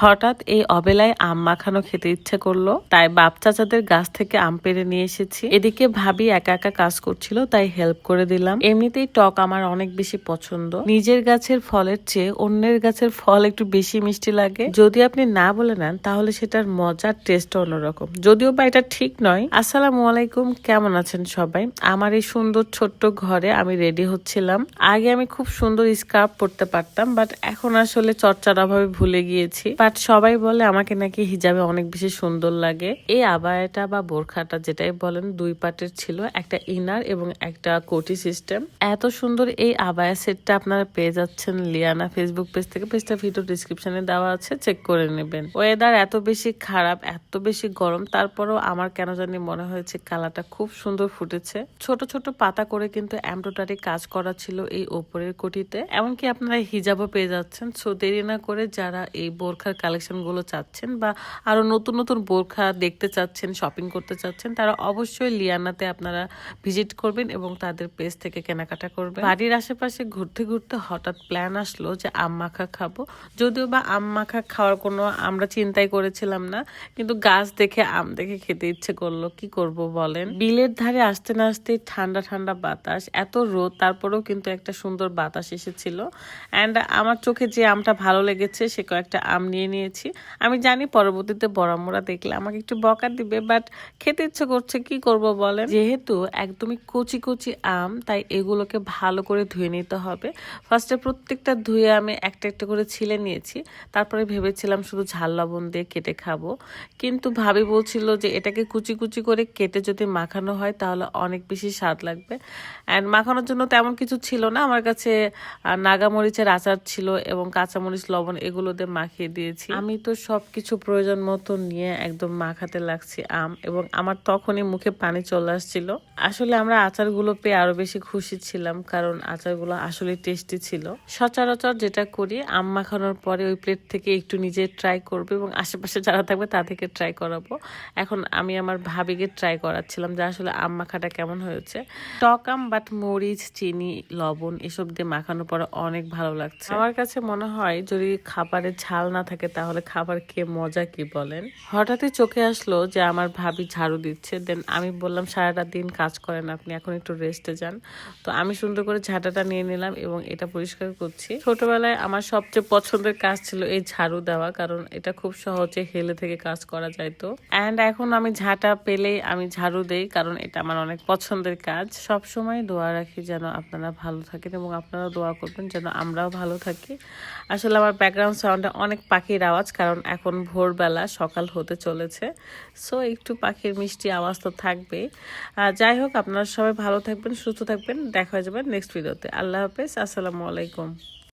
হঠাৎ এই অবেলায় আম মাখানো খেতে ইচ্ছে করল, তাই বাপ চাচাদের গাছ থেকে আম পেরে নিয়ে এসেছি। এদিকে ভাবি একা একা কাজ করছিল, তাই হেল্প করে দিলাম। এমনিতেই টক আমার অনেক বেশি পছন্দ। নিজের গাছের ফলের চেয়ে অন্যের গাছের ফল একটু বেশি মিষ্টি লাগে। যদি আপনি না বলে নেন, তাহলে সেটার মজার টেস্ট অন্যরকম। যদিও বা এটা ঠিক নয়। আসসালামু আলাইকুম, কেমন আছেন সবাই? আমার এই সুন্দর ছোট্ট ঘরে আমি রেডি হচ্ছিলাম। আগে আমি খুব সুন্দর স্কার্ফ পরতে পারতাম বাট এখন আসলে চর্চার অভাবে ভুলে গিয়েছি। বাট সবাই বলে আমাকে নাকি হিজাবে অনেক বেশি সুন্দর লাগে। এই আবায়াটা বা বোরখাটা যেটাই বলেন, দুই পাটের ছিল, একটা ইনার এবং একটা কোটি সিস্টেম এত সুন্দর এই আবায়া সেটটা আপনারা পেয়ে যাচ্ছেন লিয়ানা ফেসবুক পেজ থেকে। পেজটা ভিডিও ডিসক্রিপশনে দেওয়া আছে চেক করে নেবেন। ওয়েদার এত বেশি খারাপ, এত বেশি গরম, তারপরেও আমার কেন জানি মনে হয়েছে কালারটা খুব সুন্দর ফুটেছে। ছোট ছোট পাতা করে কিন্তু এমব্রয়ডারি কাজ করা ছিল এই ওপরের কোটিতে। এমনকি আপনারা হিজাবও পেয়ে যাচ্ছেন সো দেরি না করে যারা এই বোরখার কালেকশনগুলো চাচ্ছেন বা আরও নতুন নতুন বোরখা দেখতে চাচ্ছেন শপিং করতে চাচ্ছেন, তারা অবশ্যই লিয়ানাতে আপনারা ভিজিট করবেন এবং তাদের পেজ থেকে কেনাকাটা করবেন। বাড়ির আশেপাশে ঘুরতে ঘুরতে হঠাৎ প্ল্যান আসলো যে আম মাখা খাব। যদিও বা আম মাখা খাওয়ার কোনো আমরা চিন্তাই করেছিলাম না, কিন্তু গাছ দেখে, আম দেখে খেতে ইচ্ছে করল। কি করব বলেন? বিলের ধারে আসতে না আসতে ঠান্ডা ঠান্ডা বাতাস, এত রোদ, তারপরেও কিন্তু একটা সুন্দর বাতাস এসেছিল। অ্যান্ড আমার চোখে যে আমটা ভালো লেগেছে, সে কয়েকটা আম নিয়ে নিয়েছি। আমি জানি পরবর্তীতে বড়ামোড়া দেখলে আমাকে একটু বকা দিবে বাট খেতে ইচ্ছে করছে, কি করব বলেন? যেহেতু একদমই কচি কচি আম, তাই এগুলোকে ভালো করে ধুয়ে নিতে হবে। ফার্স্টে প্রত্যেকটা ধুয়ে আমি একটা একটা করে ছিলে নিয়েছি। তারপরে ভেবেছিলাম শুধু ঝাল, লবণ দিয়ে কেটে খাব। কিন্তু ভাবি বলছিল যে এটাকে কুচি কুচি করে কেটে যদি মাখানো হয়, তাহলে অনেক বেশি স্বাদ লাগবে। অ্যান্ড মাখানোর জন্য তেমন কিছু ছিল না। আমার কাছে নাগামরিচের আচার ছিল এবং কাঁচামরিচ, লবণ এগুলো দিয়ে মাখিয়ে দিয়েছি। আমি তো সব কিছু প্রয়োজন মতো নিয়ে একদম মাখাতে লাগছি আম এবং আমার তখনই মুখে পানি চলে আসছিল। আসলে আমরা আচারগুলো পেয়ে আরও বেশি খুশি ছিলাম কারণ আচারগুলো আসলে টেস্টি ছিল। সচরাচর যেটা করি, আম মাখানোর পরে ওই প্লেট থেকে একটু নিজে ট্রাই করবে এবং আশেপাশে যারা থাকবে তাদেরকে ট্রাই করাবো। এখন আমি আমার ভাবিকে ট্রাই করাচ্ছিলাম যে আসলে আম মাখাটা কেমন হয়েছে। টক আম বাট মরিচ, চিনি, লবণ এসব দিয়ে মাখানোর পরে অনেক ভালো লাগছে। আমার কাছে মনে হয় যদি খাবারে ঝাল না থাকে তাহলে খাবার খেয়ে মজা কি বলেন? হঠাৎই চোখে আসলো যে আমার ভাবি ঝাড়ু দিচ্ছে। দেন আমি বললাম, সারাটা দিন কাজ করেন আপনি, এখন একটু রেস্টে যান। তো আমি সুন্দর করে ঝাঁটাটা নিয়ে নিলাম এবং এটা পরিষ্কার করছি। ছোটবেলায় আমার সবচেয়ে পছন্দের কাজ ছিল এই ঝাড়ু দেওয়া, কারণ এটা খুব সহজে হেলে থেকে কাজ করা যায় তো। অ্যান্ড এখন আমি ঝাঁটা পেলেই আমি ঝাড়ু দেই, কারণ এটা আমার অনেক পছন্দের কাজ। সব সময় দোয়া রাখি যেন আপনারা ভালো থাকেন এবং আপনারা দোয়া করবেন যেন আমরাও ভালো থাকি। আসলে আমার ব্যাকগ্রাউন্ড সাউন্ডে অনেক পাখির আওয়াজ, কারণ এখন ভোরবেলা সকাল হতে চলেছে। সো একটু পাখির মিষ্টি আওয়াজ তো থাকবেই। আর যাই হোক, আপনারা সবাই ভালো থাকবেন, সুস্থ থাকবেন। দেখা যাবে নেক্সট ভিডিওতে আল্লাহ হাফেজ, আসসালামু আলাইকুম।